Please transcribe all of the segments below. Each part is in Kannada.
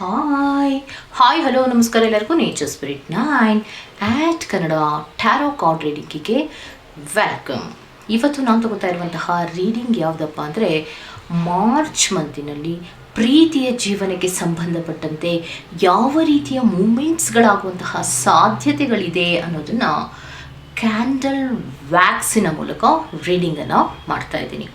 ಹಾಯ್ ಹಾಯ್ ಹಲೋ ನಮಸ್ಕಾರ ಎಲ್ಲರಿಗೂ nature spirit nine at Kannada tarot card ರೀಡಿಂಗಿಗೆ welcome ಇವತ್ತು ನಾನು ತಗೋತಾ ಇರುವಂತಹ ರೀಡಿಂಗ್ ಯಾವುದಪ್ಪ ಅಂದರೆ ಮಾರ್ಚ್ ಮಂತಿನಲ್ಲಿ ಪ್ರೀತಿಯ ಜೀವನಕ್ಕೆ ಸಂಬಂಧಪಟ್ಟಂತೆ ಯಾವ ರೀತಿಯ ಮೂಮೆಂಟ್ಸ್ಗಳಾಗುವಂತಹ ಸಾಧ್ಯತೆಗಳಿದೆ ಅನ್ನೋದನ್ನು ಕ್ಯಾಂಡಲ್ ವ್ಯಾಕ್ಸಿನ ಮೂಲಕ ರೀಡಿಂಗನ್ನು ಮಾಡ್ತಾ ಇದ್ದೀನಿ.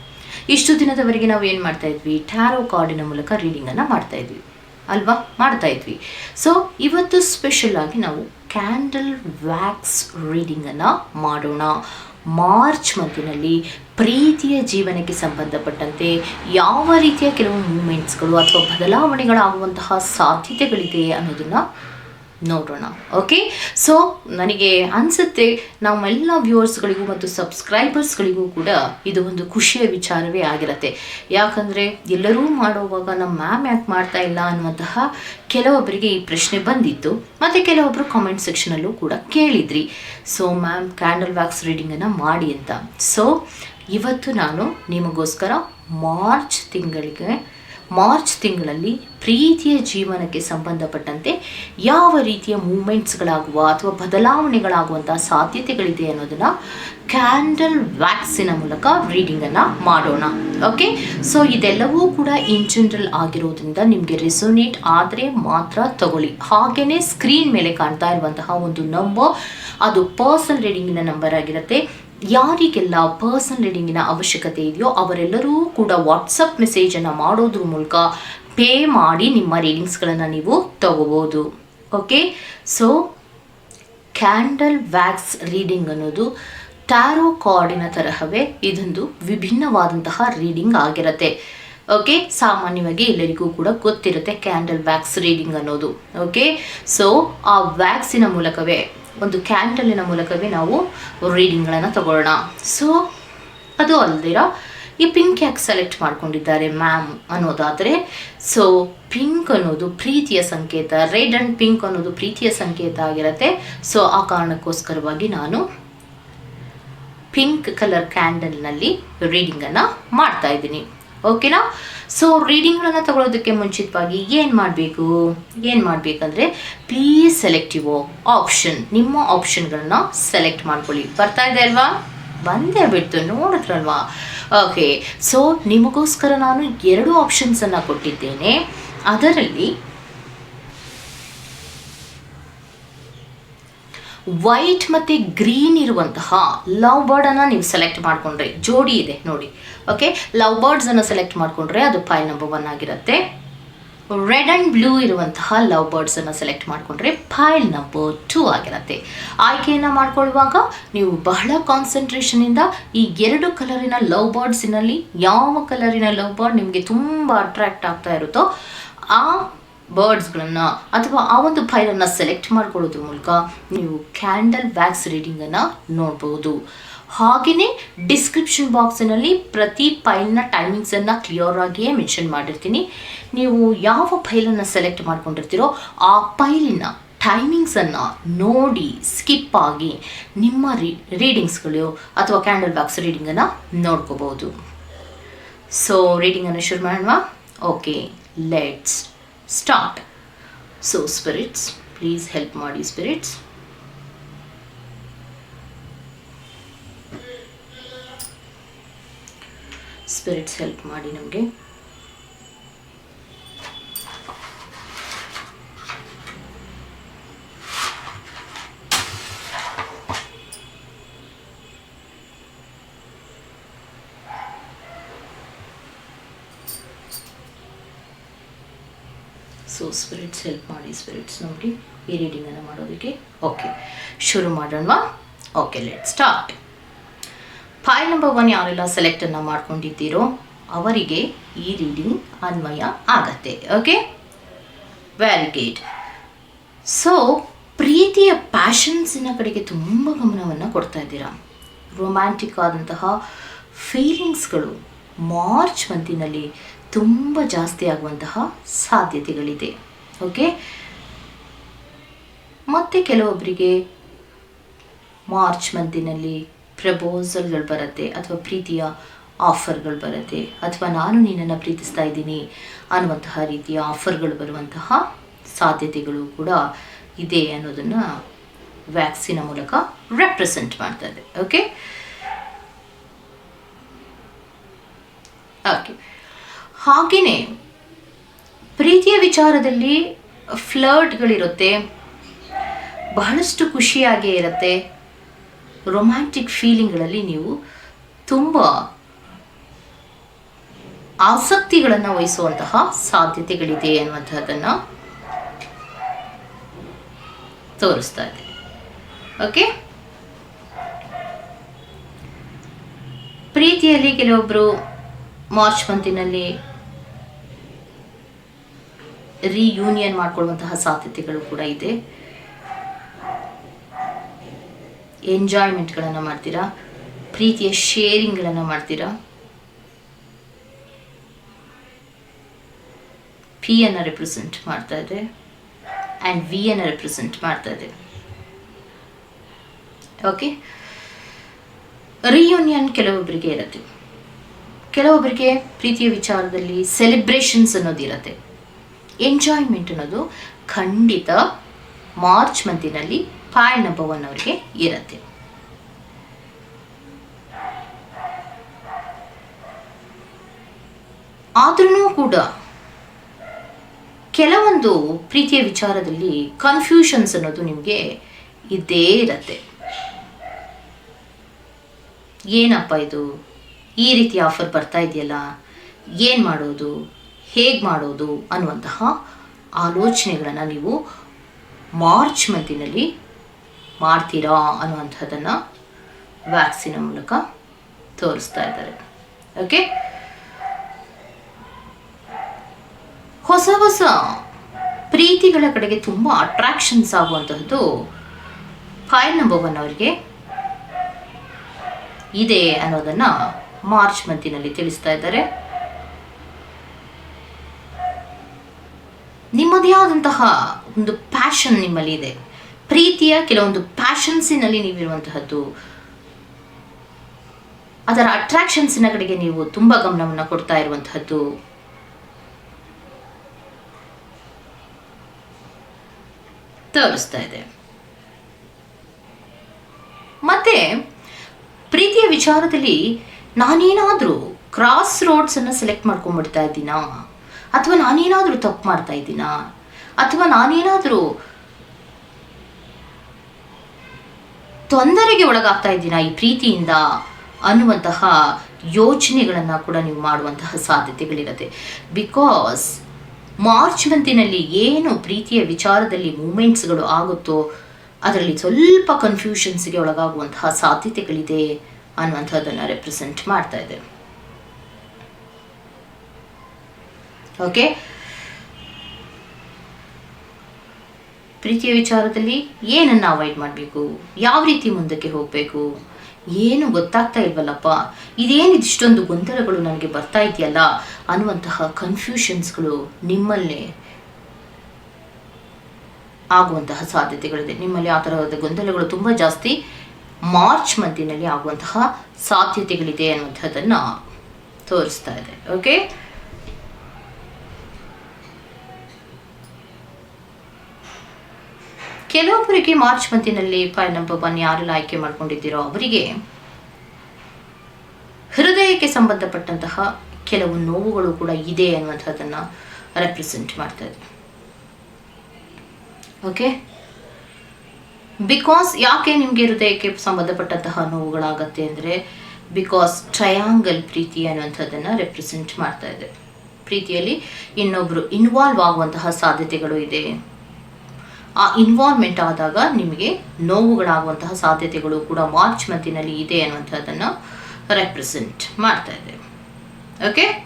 ಇಷ್ಟು ದಿನದವರೆಗೆ ನಾವು ಏನು ಮಾಡ್ತಾ ಇದ್ವಿ? ಟ್ಯಾರೋ ಕಾರ್ಡಿನ ಮೂಲಕ ರೀಡಿಂಗನ್ನು ಮಾಡ್ತಾ ಇದ್ವಿ. ಅಲ್ವಾ? ಮಾಡ್ತಾ ಇದ್ವಿ. ಸೊ ಇವತ್ತು ಸ್ಪೆಷಲ್ ಆಗಿ ನಾವು ಕ್ಯಾಂಡಲ್ ವ್ಯಾಕ್ಸ್ ರೀಡಿಂಗನ್ನು ಮಾಡೋಣ. ಮಾರ್ಚ್ ಮಂತಿನಲ್ಲಿ ಪ್ರೀತಿಯ ಜೀವನಕ್ಕೆ ಸಂಬಂಧಪಟ್ಟಂತೆ ಯಾವ ರೀತಿಯ ಕೆಲವು ಮೂಮೆಂಟ್ಸ್ಗಳು ಅಥವಾ ಬದಲಾವಣೆಗಳಾಗುವಂತಹ ಸಾಧ್ಯತೆಗಳಿದೆ ಅನ್ನೋದನ್ನು ನೋಡೋಣ ಓಕೆ ಸೊ ನನಗೆ ಅನಿಸುತ್ತೆ ನಮ್ಮೆಲ್ಲ ವ್ಯೂವರ್ಸ್ಗಳಿಗೂ ಮತ್ತು ಸಬ್ಸ್ಕ್ರೈಬರ್ಸ್ಗಳಿಗೂ ಕೂಡ ಇದು ಒಂದು ಖುಷಿಯ ವಿಚಾರವೇ ಆಗಿರುತ್ತೆ. ಯಾಕಂದರೆ ಎಲ್ಲರೂ ಮಾಡುವಾಗ ನಮ್ಮ ಮ್ಯಾಮ್ ಯಾಕೆ ಮಾಡ್ತಾ ಇಲ್ಲ ಅನ್ನುವಂತಹ ಕೆಲವೊಬ್ಬರಿಗೆ ಈ ಪ್ರಶ್ನೆ ಬಂದಿತ್ತು. ಮತ್ತು ಕೆಲವೊಬ್ಬರು ಕಾಮೆಂಟ್ ಸೆಕ್ಷನಲ್ಲೂ ಕೂಡ ಕೇಳಿದ್ರಿ. ಸೊ ಮ್ಯಾಮ್ ಕ್ಯಾಂಡಲ್ ವ್ಯಾಕ್ಸ್ ರೀಡಿಂಗನ್ನು ಮಾಡಿ ಅಂತ. ಸೊ ಇವತ್ತು ನಾನು ನಿಮಗೋಸ್ಕರ ಮಾರ್ಚ್ ತಿಂಗಳಿಗೆ ಮಾರ್ಚ್ ತಿಂಗಳಲ್ಲಿ ಪ್ರೀತಿಯ ಜೀವನಕ್ಕೆ ಸಂಬಂಧಪಟ್ಟಂತೆ ಯಾವ ರೀತಿಯ ಮೂಮೆಂಟ್ಸ್ಗಳಾಗುವ ಅಥವಾ ಬದಲಾವಣೆಗಳಾಗುವಂಥ ಸಾಧ್ಯತೆಗಳಿದೆ ಅನ್ನೋದನ್ನು ಕ್ಯಾಂಡಲ್ ವ್ಯಾಕ್ಸಿನ ಮೂಲಕ ರೀಡಿಂಗನ್ನು ಮಾಡೋಣ. ಓಕೆ ಸೊ ಇದೆಲ್ಲವೂ ಕೂಡ ಇನ್ ಜನರಲ್ ಆಗಿರೋದ್ರಿಂದ ನಿಮಗೆ ರೆಸೋನೇಟ್ ಆದರೆ ಮಾತ್ರ ತಗೊಳ್ಳಿ. ಹಾಗೆಯೇ ಸ್ಕ್ರೀನ್ ಮೇಲೆ ಕಾಣ್ತಾ ಇರುವಂತಹ ಒಂದು ನಂಬರ್ ಅದು ಪರ್ಸನಲ್ ರೀಡಿಂಗಿನ ನಂಬರ್ ಆಗಿರುತ್ತೆ. ಯಾರಿಗೆಲ್ಲ ಪರ್ಸನ್ ರೀಡಿಂಗಿನ ಅವಶ್ಯಕತೆ ಇದೆಯೋ ಅವರೆಲ್ಲರೂ ಕೂಡ ವಾಟ್ಸಪ್ ಮೆಸೇಜನ್ನು ಮಾಡೋದ್ರ ಮೂಲಕ ಪೇ ಮಾಡಿ ನಿಮ್ಮ ರೀಡಿಂಗ್ಸ್ಗಳನ್ನು ನೀವು ತಗೋಬೋದು. Okay so candle wax reading ಅನ್ನೋದು ಟ್ಯಾರೋ ಕಾರ್ಡಿನ ತರಹವೇ ಇದೊಂದು ವಿಭಿನ್ನವಾದಂತಹ ರೀಡಿಂಗ್ ಆಗಿರುತ್ತೆ. ಓಕೆ ಸಾಮಾನ್ಯವಾಗಿ ಎಲ್ಲರಿಗೂ ಕೂಡ ಗೊತ್ತಿರುತ್ತೆ ಕ್ಯಾಂಡಲ್ ವ್ಯಾಕ್ಸ್ ರೀಡಿಂಗ್ ಅನ್ನೋದು. ಓಕೆ ಸೊ ಆ ವ್ಯಾಕ್ಸಿನ ಮೂಲಕವೇ ಒಂದು ಕ್ಯಾಂಡಲಿನ ಮೂಲಕವೇ ನಾವು ರೀಡಿಂಗ್ಗಳನ್ನು ತಗೊಳ್ಳೋಣ. ಸೊ ಅದು ಅಲ್ದಿರ ಈ ಪಿಂಕ್ ಯಾಕೆ ಸೆಲೆಕ್ಟ್ ಮಾಡ್ಕೊಂಡಿದ್ದಾರೆ ಮ್ಯಾಮ್ ಅನ್ನೋದಾದರೆ ಸೊ ಪಿಂಕ್ ಅನ್ನೋದು ಪ್ರೀತಿಯ ಸಂಕೇತ, ರೆಡ್ ಆ್ಯಂಡ್ ಪಿಂಕ್ ಅನ್ನೋದು ಪ್ರೀತಿಯ ಸಂಕೇತ ಆಗಿರುತ್ತೆ. ಸೊ ಆ ಕಾರಣಕ್ಕೋಸ್ಕರವಾಗಿ ನಾನು ಪಿಂಕ್ ಕಲರ್ ಕ್ಯಾಂಡಲ್ನಲ್ಲಿ ರೀಡಿಂಗನ್ನು ಮಾಡ್ತಾ ಇದ್ದೀನಿ. ಓಕೆನಾ ಸೊ ರೀಡಿಂಗ್ಗಳನ್ನು ತಗೊಳ್ಳೋದಕ್ಕೆ ಮುಂಚಿತವಾಗಿ ಏನು ಮಾಡಬೇಕು? ಏನು ಮಾಡಬೇಕಂದ್ರೆ ಪ್ಲೀಸ್ ಸೆಲೆಕ್ಟ್ ಯುವ ಆಪ್ಷನ್ ನಿಮ್ಮ ಆಪ್ಷನ್ಗಳನ್ನ ಸೆಲೆಕ್ಟ್ ಮಾಡ್ಕೊಳ್ಳಿ. ಬರ್ತಾ ಇದೆ ಅಲ್ವಾ? ಬಂದೇ ಬಿಡ್ತು. ನೋಡಿದ್ರಲ್ವಾ? ಓಕೆ ಸೊ ನಿಮಗೋಸ್ಕರ ನಾನು ಎರಡು ಆಪ್ಷನ್ಸನ್ನು ಕೊಟ್ಟಿದ್ದೇನೆ. ಅದರಲ್ಲಿ ವೈಟ್ ಮತ್ತು ಗ್ರೀನ್ ಇರುವಂತಹ ಲವ್ ಬರ್ಡನ್ನು ನೀವು ಸೆಲೆಕ್ಟ್ ಮಾಡಿಕೊಂಡ್ರೆ, ಜೋಡಿ ಇದೆ ನೋಡಿ. ಓಕೆ ಲವ್ ಬರ್ಡ್ಸನ್ನು ಸೆಲೆಕ್ಟ್ ಮಾಡಿಕೊಂಡ್ರೆ ಅದು ಫೈಲ್ ನಂಬರ್ ಒನ್ ಆಗಿರುತ್ತೆ. ರೆಡ್ ಆ್ಯಂಡ್ ಬ್ಲೂ ಇರುವಂತಹ ಲವ್ ಬರ್ಡ್ಸನ್ನು ಸೆಲೆಕ್ಟ್ ಮಾಡಿಕೊಂಡ್ರೆ ಫೈಲ್ ನಂಬರ್ ಟೂ ಆಗಿರುತ್ತೆ. ಆಯ್ಕೆಯನ್ನು ಮಾಡ್ಕೊಳ್ಳುವಾಗ ನೀವು ಬಹಳ ಕಾನ್ಸಂಟ್ರೇಷನಿಂದ ಈ ಎರಡು ಕಲರಿನ ಲವ್ ಬರ್ಡ್ಸಿನಲ್ಲಿ ಯಾವ ಕಲರಿನ ಲವ್ ಬರ್ಡ್ ನಿಮಗೆ ತುಂಬ ಅಟ್ರಾಕ್ಟ್ ಆಗ್ತಾ ಇರುತ್ತೋ, ಆ ಬರ್ಡ್ಸ್ಗಳನ್ನು ಅಥವಾ ಆ ಒಂದು ಫೈಲನ್ನು ಸೆಲೆಕ್ಟ್ ಮಾಡ್ಕೊಳ್ಳೋದ್ರ ಮೂಲಕ ನೀವು ಕ್ಯಾಂಡಲ್ ವ್ಯಾಕ್ಸ್ ರೀಡಿಂಗನ್ನು ನೋಡ್ಬೋದು. ಹಾಗೆಯೇ ಡಿಸ್ಕ್ರಿಪ್ಷನ್ ಬಾಕ್ಸಿನಲ್ಲಿ ಪ್ರತಿ ಫೈಲ್ನ ಟೈಮಿಂಗ್ಸನ್ನು ಕ್ಲಿಯರ್ ಆಗಿಯೇ ಮೆನ್ಷನ್ ಮಾಡಿರ್ತೀನಿ. ನೀವು ಯಾವ ಫೈಲನ್ನು ಸೆಲೆಕ್ಟ್ ಮಾಡ್ಕೊಂಡಿರ್ತೀರೋ ಆ ಫೈಲಿನ ಟೈಮಿಂಗ್ಸನ್ನು ನೋಡಿ ಸ್ಕಿಪ್ ಆಗಿ ನಿಮ್ಮ ರೀ ರೀಡಿಂಗ್ಸ್ಗಳು ಅಥವಾ ಕ್ಯಾಂಡಲ್ ವ್ಯಾಕ್ಸ್ ರೀಡಿಂಗನ್ನು ನೋಡ್ಕೋಬೋದು ಸೊ ರೀಡಿಂಗನ್ನು ಶುರು ಮಾಡೋಣ okay let's start so spirits please help ಮಾಡಿ ಸ್ಪಿರಿಟ್ಸ್ ಸ್ಪಿರಿಟ್ಸ್ ಹೆಲ್ಪ್ ಮಾಡಿ ನಮಗೆ ಸೊ ಸ್ಪಿರಿಟ್ಸ್ ಹೆಲ್ಪ್ ಮಾಡಿ ಸ್ಪಿರಿಟ್ಸ್ ನೋಡಿ ಈ ರೀಡಿಂಗನ್ನು ಮಾಡೋದಕ್ಕೆ. ಓಕೆ ಶುರು ಮಾಡೋಣವಾ okay let start pile number one ಯಾರೆಲ್ಲ ಸೆಲೆಕ್ಟನ್ನು ಮಾಡ್ಕೊಂಡಿದ್ದೀರೋ ಅವರಿಗೆ ಈ ರೀಡಿಂಗ್ ಅನ್ವಯ ಆಗತ್ತೆ. ಓಕೆ ವೆರಿ ಗುಡ್ ಸೊ ಪ್ರೀತಿಯ ಪ್ಯಾಷನ್ಸಿನ ಕಡೆಗೆ ತುಂಬ ಗಮನವನ್ನು ಕೊಡ್ತಾ ಇದ್ದೀರಾ. ರೊಮ್ಯಾಂಟಿಕ್ ಆದಂತಹ ಫೀಲಿಂಗ್ಸ್ಗಳು ಮಾರ್ಚ್ ಮಂತಿನಲ್ಲಿ ತುಂಬ ಜಾಸ್ತಿ ಆಗುವಂತಹ ಸಾಧ್ಯತೆಗಳಿದೆ. ಓಕೆ ಮತ್ತು ಕೆಲವೊಬ್ಬರಿಗೆ ಮಾರ್ಚ್ ಮಂತಿನಲ್ಲಿ ಪ್ರಪೋಸಲ್ಗಳು ಬರುತ್ತೆ ಅಥವಾ ಪ್ರೀತಿಯ ಆಫರ್ಗಳು ಬರುತ್ತೆ. ಅಥವಾ ನಾನು ನಿನ್ನನ್ನು ಪ್ರೀತಿಸ್ತಾ ಇದ್ದೀನಿ ಅನ್ನುವಂತಹ ರೀತಿಯ ಆಫರ್ಗಳು ಬರುವಂತಹ ಸಾಧ್ಯತೆಗಳು ಕೂಡ ಇದೆ ಅನ್ನೋದನ್ನು ವ್ಯಾಕ್ಸಿನ ಮೂಲಕ ರೆಪ್ರೆಸೆಂಟ್ ಮಾಡ್ತಾ ಓಕೆ ಓಕೆ ಹಾಗೆಯೇ ಪ್ರೀತಿಯ ವಿಚಾರದಲ್ಲಿ ಫ್ಲರ್ಟ್ಗಳಿರುತ್ತೆ, ಬಹಳಷ್ಟು ಖುಷಿಯಾಗೇ ಇರುತ್ತೆ. ರೊಮ್ಯಾಂಟಿಕ್ ಫೀಲಿಂಗ್ಗಳಲ್ಲಿ ನೀವು ತುಂಬ ಆಸಕ್ತಿಗಳನ್ನು ವಹಿಸುವಂತಹ ಸಾಧ್ಯತೆಗಳಿದೆ ಅನ್ನುವಂಥದ್ದನ್ನು ತೋರಿಸ್ತಾ ಇದೆ. ಓಕೆ? ಪ್ರೀತಿಯಲ್ಲಿ ಕೆಲವೊಬ್ಬರು ಮಾರ್ಚ್ ಮಂತಿನಲ್ಲಿ ರಿಯೂನಿಯನ್ ಮಾಡ್ಕೊಳ್ಳುವಂತಹ ಸಾಧ್ಯತೆಗಳು ಕೂಡ ಇದೆ. ಎಂಜಾಯ್ಮೆಂಟ್ಗಳನ್ನು ಮಾಡ್ತೀರಾ? ಪ್ರೀತಿಯ ಶೇರಿಂಗ್ಗಳನ್ನು ಮಾಡ್ತೀರಾ? ಪಿ ಅನ್ನು ರೆಪ್ರೆಸೆಂಟ್ ಮಾಡ್ತಾ ಇದೆ ಆ್ಯಂಡ್ ವಿ ಅನ್ನು ರೆಪ್ರೆಸೆಂಟ್ ಮಾಡ್ತಾ ಇದೆ. ಓಕೆ ರಿಯೂನಿಯನ್ ಕೆಲವೊಬ್ಬರಿಗೆ ಇರುತ್ತೆ. ಕೆಲವೊಬ್ಬರಿಗೆ ಪ್ರೀತಿಯ ವಿಚಾರದಲ್ಲಿ ಸೆಲೆಬ್ರೇಷನ್ಸ್ ಅನ್ನೋದು ಇರುತ್ತೆ. ಎಂಜಾಯ್ಮೆಂಟ್ ಅನ್ನೋದು ಖಂಡಿತ ಮಾರ್ಚ್ ಮಂತಿನಲ್ಲಿ ಪಾಯಣ ಭವನ್ ಅವರಿಗೆ ಇರುತ್ತೆ. ಆದ್ರೂ ಕೂಡ ಕೆಲವೊಂದು ಪ್ರೀತಿಯ ವಿಚಾರದಲ್ಲಿ ಕನ್ಫ್ಯೂಷನ್ಸ್ ಅನ್ನೋದು ನಿಮಗೆ ಇದ್ದೇ ಇರತ್ತೆ. ಏನಪ್ಪ ಇದು? ಈ ರೀತಿ ಆಫರ್ ಬರ್ತಾ ಇದೆಯಲ್ಲ? ಏನು ಮಾಡೋದು? ಹೇಗೆ ಮಾಡೋದು ಅನ್ನುವಂತಹ ಆಲೋಚನೆಗಳನ್ನು ನೀವು ಮಾರ್ಚ್ ಮಂತಿನಲ್ಲಿ ಮಾಡ್ತೀರಾ ಅನ್ನುವಂಥದ್ದನ್ನು ವ್ಯಾಕ್ಸಿನ ಮೂಲಕ ತೋರಿಸ್ತಾ ಇದ್ದಾರೆ. ಓಕೆ ಹೊಸ ಹೊಸ ಪ್ರೀತಿಗಳ ಕಡೆಗೆ ತುಂಬ ಅಟ್ರಾಕ್ಷನ್ಸ್ ಆಗುವಂತಹದ್ದು ಫೈಲ್ ನಂಬರ್ ಒನ್ ಅವರಿಗೆ ಇದೆ ಅನ್ನೋದನ್ನು ಮಾರ್ಚ್ ಮಂತಿನಲ್ಲಿ ತಿಳಿಸ್ತಾ ಇದ್ದಾರೆ. ನಿಮ್ಮದೇ ಆದಂತಹ ಒಂದು ಪ್ಯಾಷನ್ ನಿಮ್ಮಲ್ಲಿ ಇದೆ. ಪ್ರೀತಿಯ ಕೆಲವೊಂದು ಪ್ಯಾಷನ್ಸಿನಲ್ಲಿ ನೀವಿರುವಂತಹದ್ದು. ಅದರ ಅಟ್ರಾಕ್ಷನ್ಸಿನ ಕಡೆಗೆ ನೀವು ತುಂಬ ಗಮನವನ್ನು ಕೊಡ್ತಾ ಇರುವಂತಹದ್ದು. ತೋರಿಸ್ತಾ ಇದೆ. ಮತ್ತೆ ಪ್ರೀತಿಯ ವಿಚಾರದಲ್ಲಿ ನಾನೇನಾದರೂ ಕ್ರಾಸ್ ರೋಡ್ಸನ್ನು ಸೆಲೆಕ್ಟ್ ಮಾಡ್ಕೊಂಡ್ಬಿಡ್ತಾ ಇದ್ದೀನಾ? ಅಥವಾ ನಾನೇನಾದರೂ ತಪ್ಪು ಮಾಡ್ತಾ ಇದ್ದೀನಾ? ಅಥವಾ ನಾನೇನಾದರೂ ತೊಂದರೆಗೆ ಒಳಗಾಗ್ತಾ ಇದ್ದೀನಾ ಈ ಪ್ರೀತಿಯಿಂದ ಅನ್ನುವಂತಹ ಯೋಚನೆಗಳನ್ನು ಕೂಡ ನೀವು ಮಾಡುವಂತಹ ಸಾಧ್ಯತೆಗಳಿರುತ್ತೆ. ಬಿಕಾಸ್ ಮಾರ್ಚ್ ಮಂತಿನಲ್ಲಿ ಏನು ಪ್ರೀತಿಯ ವಿಚಾರದಲ್ಲಿ ಮೂಮೆಂಟ್ಸ್ಗಳು ಆಗುತ್ತೋ ಅದರಲ್ಲಿ ಸ್ವಲ್ಪ ಕನ್ಫ್ಯೂಷನ್ಸ್ಗೆ ಒಳಗಾಗುವಂತಹ ಸಾಧ್ಯತೆಗಳಿದೆ ಅನ್ನುವಂಥದ್ದನ್ನು ರೆಪ್ರೆಸೆಂಟ್ ಮಾಡ್ತಾ ಇದೆ ಓಕೆ? ಪ್ರೀತಿಯ ವಿಚಾರದಲ್ಲಿ ಏನನ್ನು ಅವಾಯ್ಡ್ ಮಾಡಬೇಕು? ಯಾವ ರೀತಿ ಮುಂದಕ್ಕೆ ಹೋಗಬೇಕು? ಏನು ಗೊತ್ತಾಗ್ತಾ ಇಲ್ವಲ್ಲಪ್ಪ? ಇದೇನು ಇಷ್ಟೊಂದು ಗೊಂದಲಗಳು ನನಗೆ ಬರ್ತಾ ಇದೆಯಲ್ಲ? ಅನ್ನುವಂತಹ ಕನ್ಫ್ಯೂಷನ್ಸ್ಗಳು ನಿಮ್ಮಲ್ಲೇ ಆಗುವಂತಹ ಸಾಧ್ಯತೆಗಳಿದೆ. ನಿಮ್ಮಲ್ಲಿ ಆ ತರಹದ ಗೊಂದಲಗಳು ತುಂಬ ಜಾಸ್ತಿ ಮಾರ್ಚ್ ಮಂತಿನಲ್ಲಿ ಆಗುವಂತಹ ಸಾಧ್ಯತೆಗಳಿದೆ ಅನ್ನುವಂಥದ್ದನ್ನು ತೋರಿಸ್ತಾ ಇದೆ. ಓಕೆ? ಕೆಲವೊಬ್ಬರಿಗೆ ಮಾರ್ಚ್ ಮಂತಿನಲ್ಲಿ ಒನ್ ಯಾರೆಲ್ಲ ಆಯ್ಕೆ ಮಾಡ್ಕೊಂಡಿದ್ದೀರೋ ಅವರಿಗೆ ಹೃದಯಕ್ಕೆ ಸಂಬಂಧಪಟ್ಟಂತಹ ಕೆಲವು ನೋವುಗಳು ಕೂಡ ಇದೆ ಅನ್ನುವಂಥದ್ದನ್ನು ರೆಪ್ರೆಸೆಂಟ್ ಮಾಡ್ತಾ ಇದೆ. ಓಕೆ ಬಿಕಾಸ್ ಯಾಕೆ ನಿಮಗೆ ಹೃದಯಕ್ಕೆ ಸಂಬಂಧಪಟ್ಟಂತಹ ನೋವುಗಳಾಗತ್ತೆ ಅಂದರೆ ಬಿಕಾಸ್ ಟ್ರಯಾಂಗಲ್ ಪ್ರೀತಿ ಅನ್ನುವಂಥದ್ದನ್ನು ರೆಪ್ರೆಸೆಂಟ್ ಮಾಡ್ತಾ ಇದೆ. ಪ್ರೀತಿಯಲ್ಲಿ ಇನ್ನೊಬ್ಬರು ಇನ್ವಾಲ್ವ್ ಆಗುವಂತಹ ಸಾಧ್ಯತೆಗಳು ಇದೆ. ಆ ಇನ್ವಾಲ್ವ್ಮೆಂಟ್ ಆದಾಗ ನಿಮಗೆ ನೋವುಗಳಾಗುವಂತಹ ಸಾಧ್ಯತೆಗಳು ಕೂಡ ಮಾರ್ಚ್ ಮಂತಿನಲ್ಲಿ ಇದೆ ಅನ್ನುವಂಥದ್ದನ್ನು ರೆಪ್ರೆಸೆಂಟ್ ಮಾಡ್ತಾ ಇದೆ ಓಕೆ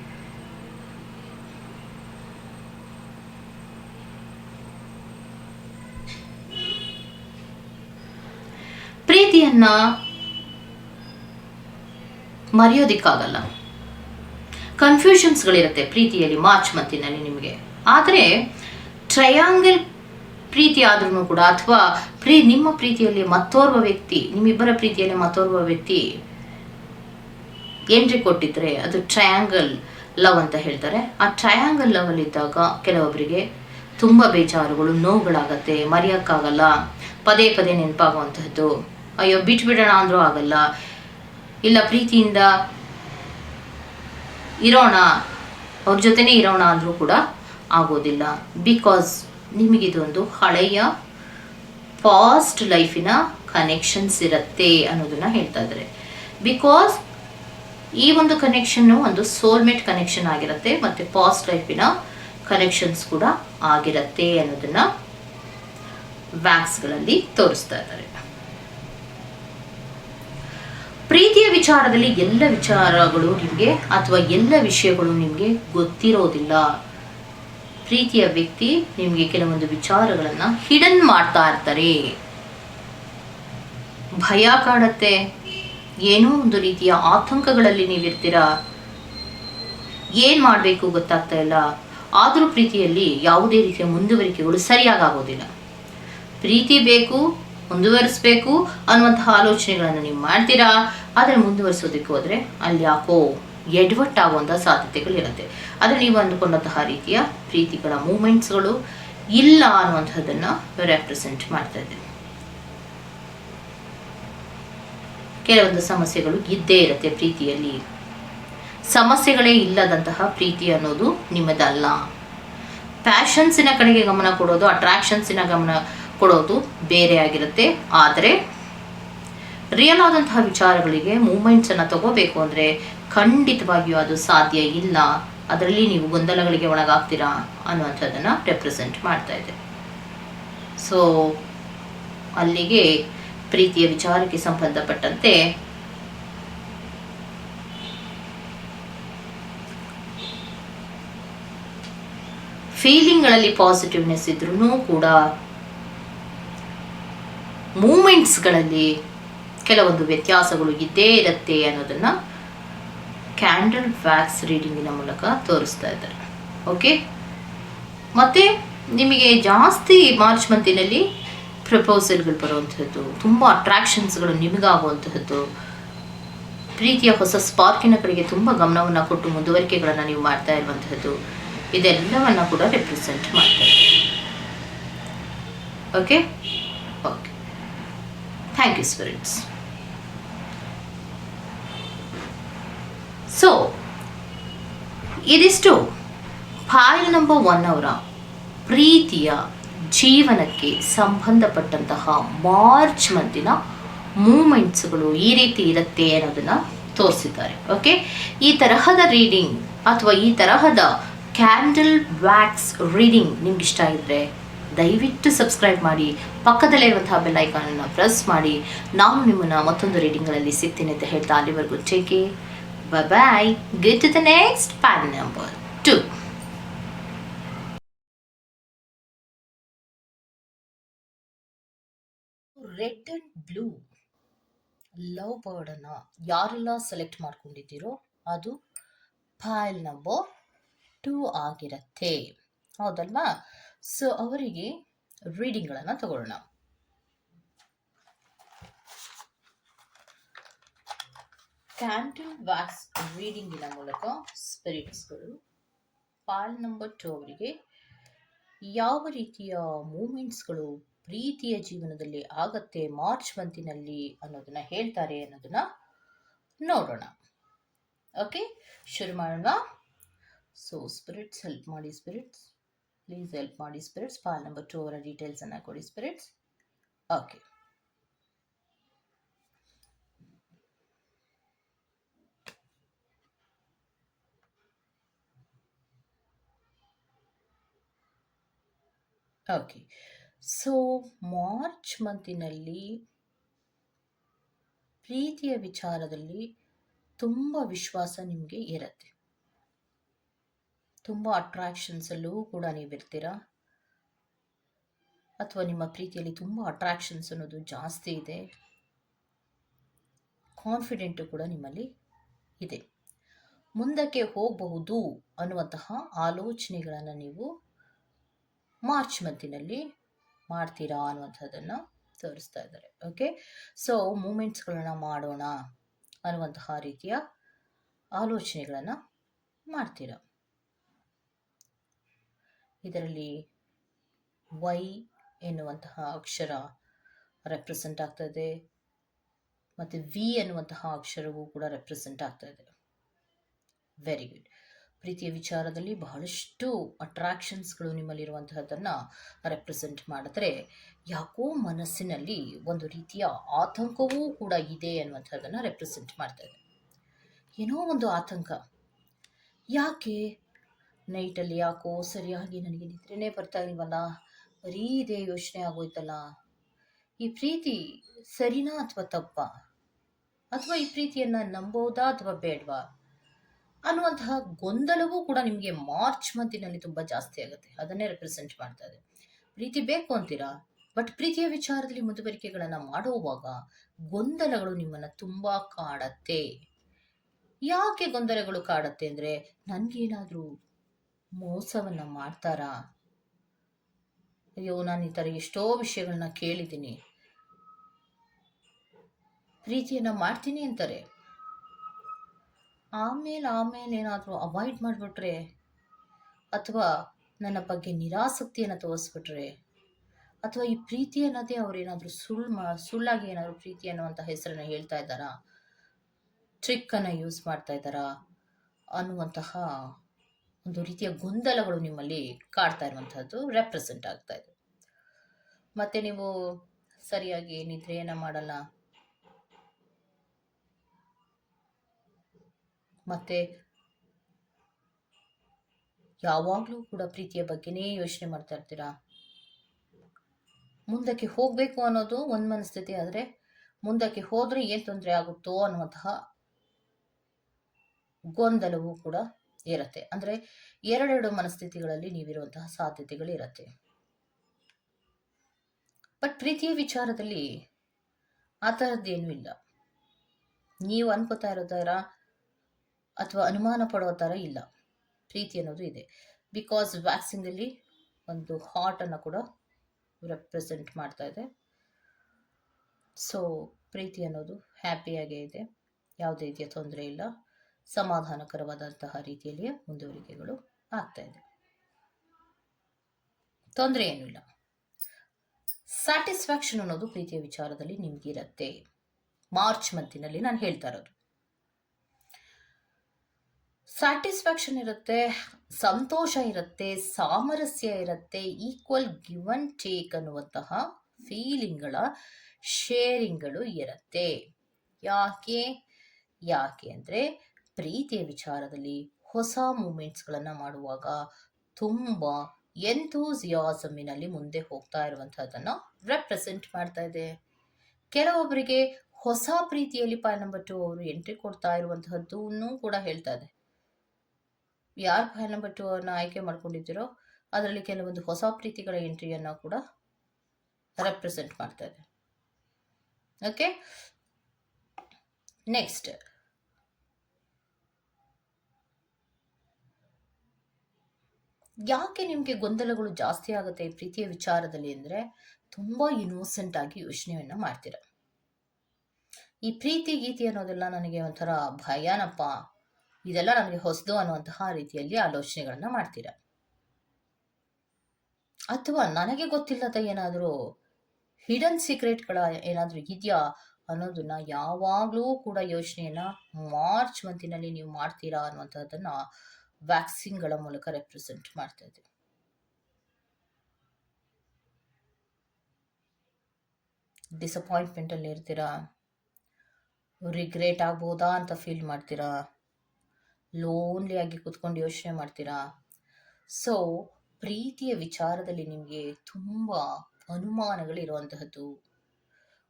ಪ್ರೀತಿಯನ್ನ ಮರೆಯೋದಿಕ್ಕಾಗಲ್ಲ. ಕನ್ಫ್ಯೂಷನ್ಸ್ಗಳಿರುತ್ತೆ ಪ್ರೀತಿಯಲ್ಲಿ ಮಾರ್ಚ್ ಮಂತಿನಲ್ಲಿ ನಿಮಗೆ. ಆದರೆ ಟ್ರಯಾಂಗಲ್ ಪ್ರೀತಿ ಆದ್ರೂ ಕೂಡ ಅಥವಾ ಪ್ರೀ, ನಿಮ್ಮ ಪ್ರೀತಿಯಲ್ಲಿ ಮತ್ತೋರ್ವ ವ್ಯಕ್ತಿ, ನಿಮ್ಮಿಬ್ಬರ ಪ್ರೀತಿಯಲ್ಲಿ ಮತ್ತೋರ್ವ ವ್ಯಕ್ತಿ ಎಂಟ್ರಿ ಕೊಟ್ಟಿದ್ರೆ ಅದು ಟ್ರಯಾಂಗಲ್ ಲವ್ ಅಂತ ಹೇಳ್ತಾರೆ. ಆ ಟ್ರಯಾಂಗಲ್ ಲವ್ ಅಲ್ಲಿ ಇದ್ದಾಗ ಕೆಲವೊಬ್ಬರಿಗೆ ತುಂಬ ಬೇಜಾರುಗಳು, ನೋವುಗಳಾಗತ್ತೆ, ಮರೆಯೋಕ್ಕಾಗಲ್ಲ, ಪದೇ ಪದೇ ನೆನಪಾಗುವಂತಹದ್ದು, ಅಯ್ಯೋ ಬಿಟ್ಬಿಡೋಣ ಅಂದ್ರೂ ಆಗಲ್ಲ, ಇಲ್ಲ ಪ್ರೀತಿಯಿಂದ ಇರೋಣ, ಅವ್ರ ಜೊತೆನೇ ಇರೋಣ ಅಂದರೂ ಕೂಡ ಆಗೋದಿಲ್ಲ. ಬಿಕಾಸ್ ನಿಮಗಿದೊಂದು ಹಳೆಯ ಪಾಸ್ಟ್ ಲೈಫಿನ ಕನೆಕ್ಷನ್ಸ್ ಇರುತ್ತೆ ಅನ್ನೋದನ್ನ ಹೇಳ್ತಾ ಇದ್ದಾರೆ ಬಿಕಾಸ್ ಈ ಒಂದು ಕನೆಕ್ಷನ್ನು ಒಂದು ಸೋಲ್ಮೇಟ್ ಕನೆಕ್ಷನ್ ಆಗಿರುತ್ತೆ ಮತ್ತು ಪಾಸ್ಟ್ ಲೈಫಿನ ಕನೆಕ್ಷನ್ಸ್ ಕೂಡ ಆಗಿರುತ್ತೆ ಅನ್ನೋದನ್ನ ವ್ಯಾಕ್ಸ್ಗಳಲ್ಲಿ ತೋರಿಸ್ತಾ ಇದ್ದಾರೆ ಪ್ರೀತಿಯ ವಿಚಾರದಲ್ಲಿ ಎಲ್ಲ ವಿಚಾರಗಳು ನಿಮಗೆ ಅಥವಾ ಎಲ್ಲ ವಿಷಯಗಳು ನಿಮಗೆ ಗೊತ್ತಿರೋದಿಲ್ಲ ಪ್ರೀತಿಯ ವ್ಯಕ್ತಿ ನಿಮಗೆ ಕೆಲವೊಂದು ವಿಚಾರಗಳನ್ನು ಹಿಡನ್ ಮಾಡ್ತಾ ಇರ್ತಾರೆ. ಭಯ ಕಾಡತ್ತೆ. ಏನೋ ಒಂದು ರೀತಿಯ ಆತಂಕಗಳಲ್ಲಿ ನೀವಿರ್ತೀರಾ? ಏನು ಮಾಡಬೇಕು ಗೊತ್ತಾಗ್ತಾ ಇಲ್ಲ. ಆದರೂ ಪ್ರೀತಿಯಲ್ಲಿ ಯಾವುದೇ ರೀತಿಯ ಮುಂದುವರಿಕೆಗಳು ಸರಿಯಾಗೋದಿಲ್ಲ ಪ್ರೀತಿ ಬೇಕು, ಮುಂದುವರಿಸ್ಬೇಕು ಅನ್ನುವಂತಹ ಆಲೋಚನೆಗಳನ್ನು ನೀವು ಮಾಡ್ತೀರಾ? ಆದರೆ ಮುಂದುವರಿಸೋದಕ್ಕೆ ಹೋದರೆ ಅಲ್ಲಿ ಯಾಕೋ ಎಡವಟ್ಟಾಗುವಂಥ ಸಾಧ್ಯತೆಗಳಿರುತ್ತೆ ಆದರೆ ನೀವು ಅಂದುಕೊಂಡಂತಹ ರೀತಿಯ ಪ್ರೀತಿಗಳ ಮೂಮೆಂಟ್ಸ್ಗಳು ಇಲ್ಲ ಅನ್ನುವಂಥದ್ದನ್ನು ರೆಪ್ರೆಸೆಂಟ್ ಮಾಡ್ತಾ ಇದೆ ಕೆಲವೊಂದು ಸಮಸ್ಯೆಗಳು ಇದ್ದೇ ಇರುತ್ತೆ ಪ್ರೀತಿಯಲ್ಲಿ. ಸಮಸ್ಯೆಗಳೇ ಇಲ್ಲದಂತಹ ಪ್ರೀತಿ ಅನ್ನೋದು ನಿಮ್ಮದಲ್ಲ. ಪ್ಯಾಷನ್ಸಿನ ಕಡೆಗೆ ಗಮನ ಕೊಡೋದು ಅಟ್ರಾಕ್ಷನ್ಸಿನ ಗಮನ ಕೊಡೋದು ಬೇರೆ ಆಗಿರುತ್ತೆ. ಆದರೆ ರಿಯಲ್ ಆದಂತಹ ವಿಚಾರಗಳಿಗೆ ಮೂಮೆಂಟ್ಸನ್ನು ತಗೋಬೇಕು ಅಂದ್ರೆ ಖಂಡಿತವಾಗಿಯೂ ಅದು ಸಾಧ್ಯ ಇಲ್ಲ. ಅದರಲ್ಲಿ ನೀವು ಗೊಂದಲಗಳಿಗೆ ಒಳಗಾಗ್ತೀರಾ ಅನ್ನುವಂಥದ್ದನ್ನು ರೆಪ್ರೆಸೆಂಟ್ ಮಾಡ್ತಾ ಇದೆ. ಸೊ ಅಲ್ಲಿಗೆ ಪ್ರೀತಿಯ ವಿಚಾರಕ್ಕೆ ಸಂಬಂಧಪಟ್ಟಂತೆ ಫೀಲಿಂಗ್ಗಳಲ್ಲಿ ಪಾಸಿಟಿವ್ನೆಸ್ ಇದ್ರೂ ಕೂಡ ಮೂಮೆಂಟ್ಸ್ಗಳಲ್ಲಿ ಕೆಲವೊಂದು ವ್ಯತ್ಯಾಸಗಳು ಇದ್ದೇ ಇರುತ್ತೆ ಅನ್ನೋದನ್ನ ಕ್ಯಾಂಡಲ್ ವ್ಯಾಕ್ಸ್ ರೀಡಿಂಗಿನ ಮೂಲಕ ತೋರಿಸ್ತಾ ಇದ್ದಾರೆ. ಓಕೆ ಮತ್ತೆ ನಿಮಗೆ ಜಾಸ್ತಿ ಮಾರ್ಚ್ ಮಂತಿನಲ್ಲಿ ಪ್ರಪೋಸಲ್ಗಳು ಬರುವಂತಹದ್ದು, ತುಂಬ ಅಟ್ರಾಕ್ಷನ್ಸ್ಗಳು ನಿಮಗಾಗುವಂತಹದ್ದು, ಪ್ರೀತಿಯ ಹೊಸ ಸ್ಪಾರ್ಕಿನ ಕಡೆಗೆ ತುಂಬ ಗಮನವನ್ನು ಕೊಟ್ಟು ಮುಂದುವರಿಕೆಗಳನ್ನು ನೀವು ಮಾಡ್ತಾ ಇರುವಂತಹದ್ದು, ಇದೆಲ್ಲವನ್ನ ಕೂಡ ರೆಪ್ರೆಸೆಂಟ್ ಮಾಡ್ತಾ okay okay thank you spirits so ಇದಿಷ್ಟು ಫೈಲ್ ನಂಬರ್ ಒನ್ ಅವರ ಪ್ರೀತಿಯ ಜೀವನಕ್ಕೆ ಸಂಬಂಧಪಟ್ಟಂತಹ ಮಾರ್ಚ್ ಮಂತಿನ ಮೂಮೆಂಟ್ಸ್ಗಳು ಈ ರೀತಿ ಇರುತ್ತೆ ಅನ್ನೋದನ್ನು ತೋರಿಸಿದ್ದಾರೆ. ಓಕೆ ಈ ತರಹದ ರೀಡಿಂಗ್ ಅಥವಾ ಈ ತರಹದ ಕ್ಯಾಂಡಲ್ ವ್ಯಾಕ್ಸ್ ರೀಡಿಂಗ್ ನಿಮ್ಗೆ ಇಷ್ಟ ಇದ್ದರೆ ದಯವಿಟ್ಟು ಸಬ್ಸ್ಕ್ರೈಬ್ ಮಾಡಿ, ಪಕ್ಕದಲ್ಲೇ ಇರುವಂತಹ ಬೆಲ್ ಐಕಾನನ್ನು ಪ್ರೆಸ್ ಮಾಡಿ. ನಾನು ನಿಮ್ಮನ್ನು ಮತ್ತೊಂದು ರೀಡಿಂಗ್ಗಳಲ್ಲಿ ಸಿಗ್ತೀನಿ ಅಂತ ಹೇಳ್ತಾ ಅಲ್ಲಿವರೆಗೂ. Take care bye get to the next pile number two red and blue love ಬರ್ಡನ್ನು ಯಾರೆಲ್ಲ ಸೆಲೆಕ್ಟ್ ಮಾಡ್ಕೊಂಡಿದ್ದೀರೋ ಅದು ಫೈಲ್ ನಂಬರ್ ಟೂ ಆಗಿರತ್ತೆ. ಹೌದಲ್ವಾ? ಸೊ ಅವರಿಗೆ ರೀಡಿಂಗ್ಗಳನ್ನು ತಗೊಳ್ಳೋಣ. ಕ್ಯಾಂಟಲ್ ವ್ಯಾಕ್ಸ್ ರೀಡಿಂಗಿನ ಮೂಲಕ ಸ್ಪಿರಿಟ್ಸ್ಗಳು ಪಾಲ್ ನಂಬರ್ ಟು ಅವರಿಗೆ ಯಾವ ರೀತಿಯ ಮೂಮೆಂಟ್ಸ್ಗಳು ಪ್ರೀತಿಯ ಜೀವನದಲ್ಲಿ ಆಗತ್ತೆ ಮಾರ್ಚ್ ಮಂತಿನಲ್ಲಿ ಅನ್ನೋದನ್ನ ಹೇಳ್ತಾರೆ ಅನ್ನೋದನ್ನ ನೋಡೋಣ. ಓಕೆ ಶುರು ಮಾಡೋಣ. ಸೊ ಸ್ಪಿರಿಟ್ಸ್ ಹೆಲ್ಪ್ ಮಾಡಿ ಸ್ಪಿರಿಟ್ಸ್ ಪ್ಲೀಸ್ ಹೆಲ್ಪ್ ಮಾಡಿ ಸ್ಪಿರಿಟ್ಸ್ ಪಾಲ್ ನಂಬರ್ ಟು ಅವರ ಡೀಟೇಲ್ಸನ್ನು ಕೊಡಿ spirits okay okay so March ಮಂತಿನಲ್ಲಿ ಪ್ರೀತಿಯ ವಿಚಾರದಲ್ಲಿ ತುಂಬ ವಿಶ್ವಾಸ ನಿಮಗೆ ಇರುತ್ತೆ. ತುಂಬ ಅಟ್ರಾಕ್ಷನ್ಸಲ್ಲೂ ಕೂಡ ನೀವಿರ್ತೀರಾ ಅಥವಾ ನಿಮ್ಮ ಪ್ರೀತಿಯಲ್ಲಿ ತುಂಬ ಅಟ್ರಾಕ್ಷನ್ಸ್ ಅನ್ನೋದು ಜಾಸ್ತಿ ಇದೆ. ಕಾನ್ಫಿಡೆಂಟು ಕೂಡ ನಿಮ್ಮಲ್ಲಿ ಇದೆ. ಮುಂದಕ್ಕೆ ಹೋಗಬಹುದು ಅನ್ನುವಂತಹ ಆಲೋಚನೆಗಳನ್ನು ನೀವು ಮಾರ್ಚ್ ಮಂತಿನಲ್ಲಿ ಮಾಡ್ತೀರಾ ಅನ್ನುವಂಥದ್ದನ್ನು ತೋರಿಸ್ತಾ ಇದ್ದಾರೆ. ಓಕೆ ಸೊ ಮೂಮೆಂಟ್ಸ್ಗಳನ್ನ ಮಾಡೋಣ ಅನ್ನುವಂತಹ ರೀತಿಯ ಆಲೋಚನೆಗಳನ್ನು ಮಾಡ್ತೀರ? ಇದರಲ್ಲಿ ವೈ ಎನ್ನುವಂತಹ ಅಕ್ಷರ ರೆಪ್ರೆಸೆಂಟ್ ಆಗ್ತದೆ ಮತ್ತು ವಿ ಎನ್ನುವಂತಹ ಅಕ್ಷರವೂ ಕೂಡ ರೆಪ್ರೆಸೆಂಟ್ ಆಗ್ತಾ ಇದೆ. ವೆರಿ ಗುಡ್ ಪ್ರೀತಿಯ ವಿಚಾರದಲ್ಲಿ ಬಹಳಷ್ಟು ಅಟ್ರಾಕ್ಷನ್ಸ್ಗಳು ನಿಮ್ಮಲ್ಲಿರುವಂತಹದ್ದನ್ನು ರೆಪ್ರೆಸೆಂಟ್ ಮಾಡಿದ್ರೆ ಯಾಕೋ ಮನಸ್ಸಿನಲ್ಲಿ ಒಂದು ರೀತಿಯ ಆತಂಕವೂ ಕೂಡ ಇದೆ ಅನ್ನುವಂಥದ್ದನ್ನು ರೆಪ್ರೆಸೆಂಟ್ ಮಾಡ್ತಾ ಇದೆ. ಏನೋ ಒಂದು ಆತಂಕ. ಯಾಕೆ? ನೈಟಲ್ಲಿ ಯಾಕೋ ಸರಿಯಾಗಿ ನನಗೆ ನಿದ್ರೆನೇ ಬರ್ತಾ ಇಲ್ವಲ್ಲ? ಬರೀ ಇದೇ ಯೋಚನೆ ಆಗೋಯ್ತಲ್ಲ? ಈ ಪ್ರೀತಿ ಸರಿನಾ ಅಥವಾ ತಪ್ಪಾ? ಅಥವಾ ಈ ಪ್ರೀತಿಯನ್ನು ನಂಬೋದಾ ಅಥವಾ ಬೇಡವಾ? ಅನ್ನುವಂತಹ ಗೊಂದಲವೂ ಕೂಡ ನಿಮಗೆ ಮಾರ್ಚ್ ಮಂತಿನಲ್ಲಿ ತುಂಬಾ ಜಾಸ್ತಿ ಆಗುತ್ತೆ. ಅದನ್ನೇ ರೆಪ್ರೆಸೆಂಟ್ ಮಾಡ್ತಾ ಇದೆ. ಪ್ರೀತಿ ಬೇಕು ಅಂತೀರಾ? ಬಟ್ ಪ್ರೀತಿಯ ವಿಚಾರದಲ್ಲಿ ಮುಂದುವರಿಕೆಗಳನ್ನ ಮಾಡುವಾಗ ಗೊಂದಲಗಳು ನಿಮ್ಮನ್ನ ತುಂಬಾ ಕಾಡತ್ತೆ. ಯಾಕೆ ಗೊಂದಲಗಳು ಕಾಡತ್ತೆ ಅಂದ್ರೆ ನನ್ಗೇನಾದ್ರೂ ಮೋಸವನ್ನ ಮಾಡ್ತಾರಾ? ಅಯ್ಯೋ, ನಾನು ಈ ಥರ ಎಷ್ಟೋ ವಿಷಯಗಳನ್ನ ಕೇಳಿದ್ದೀನಿ. ಪ್ರೀತಿಯನ್ನ ಮಾಡ್ತೀನಿ ಅಂತಾರೆ. ಆಮೇಲೆ ಆಮೇಲೆ ಏನಾದರೂ ಅವಾಯ್ಡ್ ಮಾಡಿಬಿಟ್ರೆ ಅಥವಾ ನನ್ನ ಬಗ್ಗೆ ನಿರಾಸಕ್ತಿಯನ್ನು ತೋರಿಸ್ಬಿಟ್ರೆ ಅಥವಾ ಈ ಪ್ರೀತಿ ಅನ್ನೋದೇ ಅವ್ರೇನಾದರೂ ಸುಳ್ಳು ಮಾ, ಸುಳ್ಳಾಗಿ ಏನಾದರೂ ಪ್ರೀತಿ ಅನ್ನುವಂಥ ಹೆಸರನ್ನು ಹೇಳ್ತಾ ಇದ್ದಾರಾ? ಟ್ರಿಕ್ಕನ್ನು ಯೂಸ್ ಮಾಡ್ತಾ ಇದ್ದಾರಾ? ಅನ್ನುವಂತಹ ಒಂದು ರೀತಿಯ ಗೊಂದಲಗಳು ನಿಮ್ಮಲ್ಲಿ ಕಾಡ್ತಾ ಇರುವಂಥದ್ದು ರೆಪ್ರೆಸೆಂಟ್ ಆಗ್ತಾ ಇದೆ. ಮತ್ತು ನೀವು ಸರಿಯಾಗಿ ನಿದ್ರೆಯನ್ನು ಮಾಡಲ್ಲ ಮತ್ತೆ ಯಾವಾಗಲೂ ಕೂಡ ಪ್ರೀತಿಯ ಬಗ್ಗೆನೇ ಯೋಚನೆ ಮಾಡ್ತಾ ಇರ್ತೀರಾ? ಮುಂದಕ್ಕೆ ಹೋಗಬೇಕು ಅನ್ನೋದು ಒಂದು ಮನಸ್ಥಿತಿ, ಆದರೆ ಮುಂದಕ್ಕೆ ಹೋದರೆ ಏನು ತೊಂದರೆ ಆಗುತ್ತೋ ಅನ್ನುವಂತಹ ಗೊಂದಲವೂ ಕೂಡ ಇರುತ್ತೆ. ಅಂದರೆ ಎರಡೆರಡು ಮನಸ್ಥಿತಿಗಳಲ್ಲಿ ನೀವಿರುವಂತಹ ಸಾಧ್ಯತೆಗಳು ಇರುತ್ತೆ. ಬಟ್ ಪ್ರೀತಿಯ ವಿಚಾರದಲ್ಲಿ ಆ ಥರದ್ದೇನೂ ಇಲ್ಲ. ನೀವು ಅನ್ಕೋತಾ ಇರೋ ಅಥವಾ ಅನುಮಾನ ಪಡೋ ಥರ ಇಲ್ಲ. ಪ್ರೀತಿ ಅನ್ನೋದು ಇದೆ. ಬಿಕಾಸ್ ವ್ಯಾಕ್ಸಿನಲ್ಲಿ ಒಂದು ಹಾರ್ಟನ್ನು ಕೂಡ ರೆಪ್ರೆಸೆಂಟ್ ಮಾಡ್ತಾ ಇದೆ. ಸೊ ಪ್ರೀತಿ ಅನ್ನೋದು ಹ್ಯಾಪಿಯಾಗೇ ಇದೆ. ಯಾವುದೇ ರೀತಿಯ ತೊಂದರೆ ಇಲ್ಲ. ಸಮಾಧಾನಕರವಾದಂತಹ ರೀತಿಯಲ್ಲಿಯೇ ಮುಂದುವರಿಕೆಗಳು ಆಗ್ತಾ ಇದೆ. ತೊಂದರೆ ಏನೂ ಇಲ್ಲ. ಸ್ಯಾಟಿಸ್ಫ್ಯಾಕ್ಷನ್ ಅನ್ನೋದು ಪ್ರೀತಿಯ ವಿಚಾರದಲ್ಲಿ ನಿಮಗಿರತ್ತೆ. ಮಾರ್ಚ್ ಮಂತಿನಲ್ಲಿ ನಾನು ಹೇಳ್ತಾ ಇರೋದು. ಸ್ಯಾಟಿಸ್ಫ್ಯಾಕ್ಷನ್ ಇರುತ್ತೆ, ಸಂತೋಷ ಇರುತ್ತೆ, ಸಾಮರಸ್ಯ ಇರುತ್ತೆ ಈಕ್ವಲ್ ಗಿವ್ ಅಂಡ್ ಟೇಕ್ ಅನ್ನುವಂತಹ ಫೀಲಿಂಗ್ಗಳ ಶೇರಿಂಗ್ಗಳು ಇರುತ್ತೆ. ಯಾಕೆ? ಯಾಕೆ ಅಂದರೆ ಪ್ರೀತಿಯ ವಿಚಾರದಲ್ಲಿ ಹೊಸ ಮೂಮೆಂಟ್ಸ್ಗಳನ್ನು ಮಾಡುವಾಗ ತುಂಬ ಎಂಥೂಸಿಯಾಸಮಿನಲ್ಲಿ ಮುಂದೆ ಹೋಗ್ತಾ ಇರುವಂಥದ್ದನ್ನು ರೆಪ್ರೆಸೆಂಟ್ ಮಾಡ್ತಾ ಇದೆ. ಕೆಲವೊಬ್ಬರಿಗೆ ಹೊಸ ಪ್ರೀತಿಯಲ್ಲಿ ಪಾಯ್ ನಂಬರ್ ಟು ಅವರು ಎಂಟ್ರಿ ಕೊಡ್ತಾ ಇರುವಂತಹದ್ದನ್ನು ಕೂಡ ಹೇಳ್ತಾ ಇದೆ. ಯಾರು ಅನ್ನು ಆಯ್ಕೆ ಮಾಡ್ಕೊಂಡಿದ್ದೀರೋ ಅದರಲ್ಲಿ ಕೆಲವೊಂದು ಹೊಸ ಪ್ರೀತಿಗಳ ಎಂಟ್ರಿಯನ್ನು ಕೂಡ ರೆಪ್ರೆಸೆಂಟ್ ಮಾಡ್ತಾ ಇದೆ. ಓಕೆ ನೆಕ್ಸ್ಟ್ ಯಾಕೆ ನಿಮಗೆ ಗೊಂದಲಗಳು ಜಾಸ್ತಿ ಆಗುತ್ತೆ ಈ ಪ್ರೀತಿಯ ವಿಚಾರದಲ್ಲಿ ಅಂದರೆ ತುಂಬ ಇನ್ನೋಸೆಂಟ್ ಆಗಿ ಯೋಚನೆಯನ್ನು ಮಾಡ್ತೀರ. ಈ ಪ್ರೀತಿ ಗೀತಿ ಅನ್ನೋದೆಲ್ಲ ನನಗೆ ಒಂಥರ ಭಯನಪ್ಪ. ಇದೆಲ್ಲ ನಮಗೆ ಹೊಸದು ಅನ್ನುವಂತಹ ರೀತಿಯಲ್ಲಿ ಆಲೋಚನೆಗಳನ್ನು ಮಾಡ್ತೀರ. ಅಥವಾ ನನಗೆ ಗೊತ್ತಿಲ್ಲದ ಏನಾದರೂ ಹಿಡನ್ ಸೀಕ್ರೆಟ್ಗಳ ಏನಾದರೂ ಇದೆಯಾ ಅನ್ನೋದನ್ನ ಯಾವಾಗಲೂ ಕೂಡ ಯೋಚನೆಯನ್ನ ಮಾರ್ಚ್ ಮಂತಿನಲ್ಲಿ ನೀವು ಮಾಡ್ತೀರಾ ಅನ್ನುವಂಥದ್ದನ್ನ ವ್ಯಾಕ್ಸಿನ್ಗಳ ಮೂಲಕ ರೆಪ್ರೆಸೆಂಟ್ ಮಾಡ್ತಾ ಇದೆ ಡಿಸಪಾಯಿಂಟ್ಮೆಂಟಲ್ಲಿ ಇರ್ತೀರಾ ರಿಗ್ರೆಟ್ ಆಗ್ಬೋದಾ ಅಂತ ಫೀಲ್ ಮಾಡ್ತೀರಾ? ಲೋನ್ಲಿ ಆಗಿ ಕೂತ್ಕೊಂಡು ಯೋಚನೆ ಮಾಡ್ತೀರಾ? ಸೊ ಪ್ರೀತಿಯ ವಿಚಾರದಲ್ಲಿ ನಿಮಗೆ ತುಂಬ ಅನುಮಾನಗಳಿರುವಂತಹದ್ದು.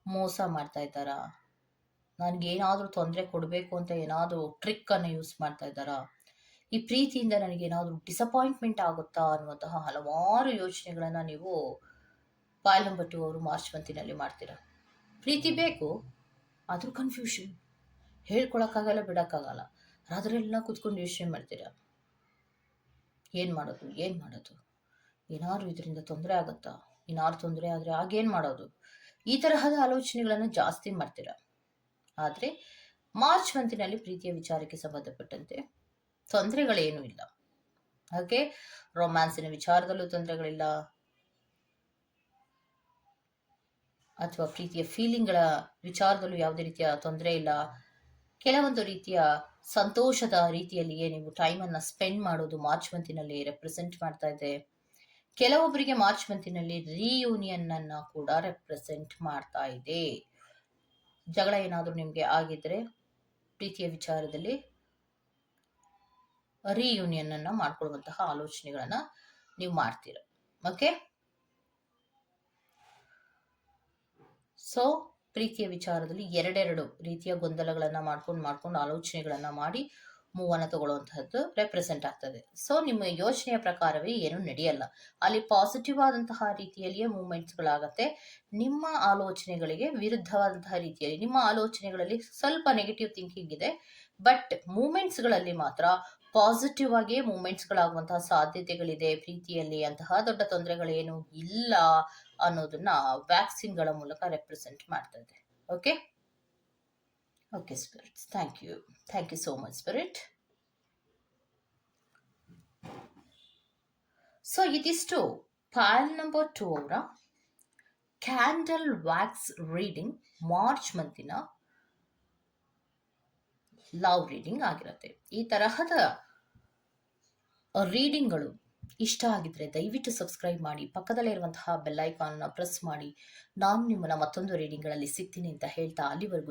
ಮೋಸ ಮಾಡ್ತಾ ಇದ್ದಾರಾ? ನನಗೇನಾದರೂ ತೊಂದರೆ ಕೊಡಬೇಕು ಅಂತ ಏನಾದರೂ ಟ್ರಿಕ್ಕನ್ನು ಯೂಸ್ ಮಾಡ್ತಾ ಇದ್ದಾರಾ? ಈ ಪ್ರೀತಿಯಿಂದ ನನಗೇನಾದರೂ ಡಿಸಪಾಯಿಂಟ್ಮೆಂಟ್ ಆಗುತ್ತಾ ಅನ್ನುವಂತಹ ಹಲವಾರು ಯೋಚನೆಗಳನ್ನು ನೀವು ಪಾಯಲ್ ನಂಬರ್ ಟು ಅವರು ಮಾರ್ಚ್ ಮಂತಿನಲ್ಲಿ ಮಾಡ್ತೀರಾ. ಪ್ರೀತಿ ಬೇಕು, ಆದರೂ ಕನ್ಫ್ಯೂಷನ್ ಹೇಳ್ಕೊಳಕ್ಕಾಗಲ್ಲ, ಬಿಡೋಕ್ಕಾಗಲ್ಲ. ರಾತ್ರೆಲ್ಲ ಕೂತ್ಕೊಂಡು ಯೋಚನೆ ಮಾಡ್ತೀರಾ? ಏನು ಮಾಡೋದು? ಏನು ಮಾಡೋದು? ಏನಾದ್ರು ಇದರಿಂದ ತೊಂದರೆ ಆಗುತ್ತಾ? ಏನಾದ್ರು ತೊಂದರೆ ಆದರೆ ಆಗೇನು ಮಾಡೋದು? ಈ ತರಹದ ಆಲೋಚನೆಗಳನ್ನು ಜಾಸ್ತಿ ಮಾಡ್ತೀರಾ? ಆದರೆ ಮಾರ್ಚ್ ಮಂತಿನಲ್ಲಿ ಪ್ರೀತಿಯ ವಿಚಾರಕ್ಕೆ ಸಂಬಂಧಪಟ್ಟಂತೆ ತೊಂದರೆಗಳೇನೂ ಇಲ್ಲ. ಹಾಗೆ ರೊಮ್ಯಾನ್ಸಿನ ವಿಚಾರದಲ್ಲೂ ತೊಂದರೆಗಳಿಲ್ಲ. ಅಥವಾ ಪ್ರೀತಿಯ ಫೀಲಿಂಗ್ಗಳ ವಿಚಾರದಲ್ಲೂ ಯಾವುದೇ ರೀತಿಯ ತೊಂದರೆ ಇಲ್ಲ. ಕೆಲವೊಂದು ರೀತಿಯ ಸಂತೋಷದ ರೀತಿಯಲ್ಲಿಯೇ ನೀವು ಟೈಮನ್ನು ಸ್ಪೆಂಡ್ ಮಾಡೋದು ಮಾರ್ಚ್ ಮಂತಿನಲ್ಲಿ ರೆಪ್ರೆಸೆಂಟ್ ಮಾಡ್ತಾ ಇದೆ. ಕೆಲವೊಬ್ಬರಿಗೆ ಮಾರ್ಚ್ ಮಂತಿನಲ್ಲಿ ರೀಯೂನಿಯನ್ ಅನ್ನ ಕೂಡ ರೆಪ್ರೆಸೆಂಟ್ ಮಾಡ್ತಾ ಇದೆ. ಜಗಳ ಏನಾದರೂ ನಿಮಗೆ ಆಗಿದ್ರೆ ಪ್ರೀತಿಯ ವಿಚಾರದಲ್ಲಿ ರೀಯೂನಿಯನ್ ಅನ್ನ ಮಾಡ್ಕೊಳ್ಳುವಂತಹ ಆಲೋಚನೆಗಳನ್ನ ನೀವು ಮಾಡ್ತೀರ. ಓಕೆ ಸೊ ಪ್ರೀತಿಯ ವಿಚಾರದಲ್ಲಿ ಎರಡೆರಡು ರೀತಿಯ ಗೊಂದಲಗಳನ್ನ ಮಾಡ್ಕೊಂಡು ಮಾಡ್ಕೊಂಡು ಆಲೋಚನೆಗಳನ್ನ ಮಾಡಿ ಮೂವನ್ನ ತಗೊಳ್ಳುವಂತಹದ್ದು ರೆಪ್ರೆಸೆಂಟ್ ಆಗ್ತದೆ. ಸೊ ನಿಮ್ಮ ಯೋಚನೆಯ ಪ್ರಕಾರವೇ ಏನು ನಡೆಯಲ್ಲ. ಅಲ್ಲಿ ಪಾಸಿಟಿವ್ ಆದಂತಹ ರೀತಿಯಲ್ಲಿಯೇ ಮೂವ್ಮೆಂಟ್ಸ್ಗಳಾಗತ್ತೆ ನಿಮ್ಮ ಆಲೋಚನೆಗಳಿಗೆ ವಿರುದ್ಧವಾದಂತಹ ರೀತಿಯಲ್ಲಿ, ನಿಮ್ಮ ಆಲೋಚನೆಗಳಲ್ಲಿ ಸ್ವಲ್ಪ ನೆಗೆಟಿವ್ ಥಿಂಕಿಂಗ್ ಇದೆ. ಬಟ್ ಮೂಮೆಂಟ್ಸ್ಗಳಲ್ಲಿ ಮಾತ್ರ ಪಾಸಿಟಿವ್ ಆಗಿಯೇ ಮೂಮೆಂಟ್ಸ್ಗಳಾಗುವಂತಹ ಸಾಧ್ಯತೆಗಳಿದೆ. ಪ್ರೀತಿಯಲ್ಲಿ ಅಂತಹ ದೊಡ್ಡ ತೊಂದರೆಗಳೇನು ಇಲ್ಲ. ಅನ್ನೋದನ್ನ ವ್ಯಾಕ್ಸಿನ್ಗಳ ಮೂಲಕ ರೆಪ್ರೆಸೆಂಟ್ ಮಾಡ್ತಾ ಇದೆ. Okay okay spirits thank you thank you so much spirit so ಇದಿಷ್ಟು ಫೈಲ್ ನಂಬರ್ ಟು ಅವರ ಕ್ಯಾಂಡಲ್ ವ್ಯಾಕ್ಸ್ ರೀಡಿಂಗ್ ಮಾರ್ಚ್ ಮಂತಿನ ಲವ್ ರೀಡಿಂಗ್ ಆಗಿರುತ್ತೆ. ಈ ತರಹದ ರೀಡಿಂಗ್ಗಳು ಇಷ್ಟ ಆಗಿದ್ರೆ ದಯವಿಟ್ಟು ಸಬ್ಸ್ಕ್ರೈಬ್ ಮಾಡಿ, ಪಕ್ಕದಲ್ಲೇ ಇರುವಂತಹ ಬೆಲ್ ಐಕಾನ್ನ ಪ್ರೆಸ್ ಮಾಡಿ. ನಾನು ನಿಮ್ಮನ್ನ ಮತ್ತೊಂದು ರೀಡಿಂಗ್ಗಳಲ್ಲಿ ಸಿಗ್ತೀನಿ ಅಂತ ಹೇಳ್ತಾ ಅಲ್ಲಿವರೆಗೂ